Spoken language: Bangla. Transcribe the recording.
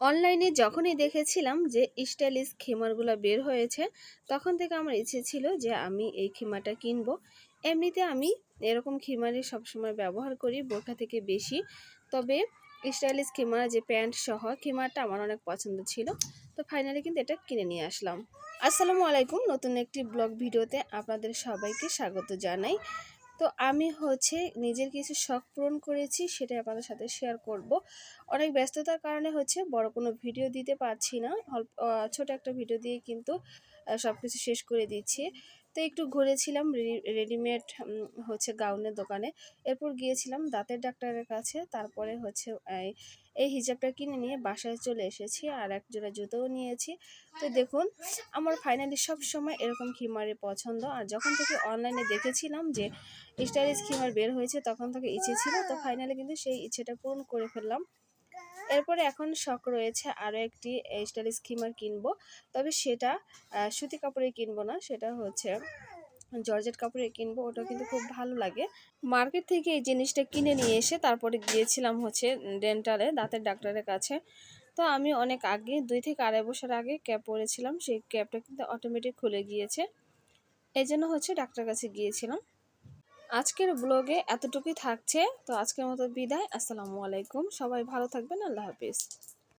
অনলাইনে যখনই দেখেছিলাম যে স্টাইলিশ খিমারগুলো বের হয়েছে, তখন থেকে আমার ইচ্ছে ছিল যে আমি এই খিমারটা কিনবো। এমনিতে আমি এরকম খিমারই সবসময় ব্যবহার করি, বোরখা থেকে বেশি। তবে স্টাইলিশ খিমার, যে প্যান্ট সহ খিমারটা আমার অনেক পছন্দ ছিল। তো ফাইনালি কিন্তু এটা কিনে নিয়ে আসলাম। আসসালামু আলাইকুম। নতুন একটি ব্লগ ভিডিওতে আপনাদের সবাইকে স্বাগত জানাই। তো আমি হচ্ছে নিজের কিছু শখ পূরণ করেছি, সেটাই আপনাদের সাথে শেয়ার করব। অনেক ব্যস্ততার কারণে হচ্ছে বড় কোনো ভিডিও দিতে পারছি না। অল্প ছোট একটা ভিডিও দিয়ে কিন্তু সব কিছু শেষ করে দিচ্ছি। তো একটু ঘুরেছিলাম রেডিমেড হচ্ছে গাউনের দোকানে। এরপর গিয়েছিলাম দাঁতের ডাক্তারের কাছে, তারপরে হচ্ছে এই- হিজাবটা কিনে নিয়ে বাসায় চলে এসেছি আর এক জোড়া জুতোও নিয়েছি। তো দেখুন, আমার ফাইনালি সব সময় এরকম খিমারে পছন্দ। আর যখন থেকে অনলাইনে দেখেছিলাম যে স্টাইলিশ খিমার বের হয়েছে, তখন থেকে ইচ্ছে ছিল, তো ফাইনালি কিন্তু সেই ইচ্ছেটা পূরণ করে ফেললাম। এরপরে এখন শখ রয়েছে আরও একটি স্টাইল স্কিমার কিনবো। তবে সেটা সুতি কাপড়ে কিনবো না, সেটা হচ্ছে জর্জেট কাপড়ে কিনবো ওটা কিন্তু খুব ভালো লাগে। মার্কেট থেকে এই জিনিসটা কিনে নিয়ে এসে তারপরে গিয়েছিলাম হচ্ছে ডেন্টালে, দাঁতের ডাক্তারের কাছে। তো আমি অনেক আগে, দুই থেকে আড়াই বছর আগে ক্যাব পরেছিলাম, সেই ক্যাবটা কিন্তু অটোমেটিক খুলে গিয়েছে। এই জন্য হচ্ছে ডাক্তার কাছে গিয়েছিলাম। আজকের ব্লগে এতটুকুই থাকছে। তো আজকের মতো বিদায়। আসসালামু আলাইকুম। সবাই ভালো থাকবেন। আল্লাহ হাফিজ।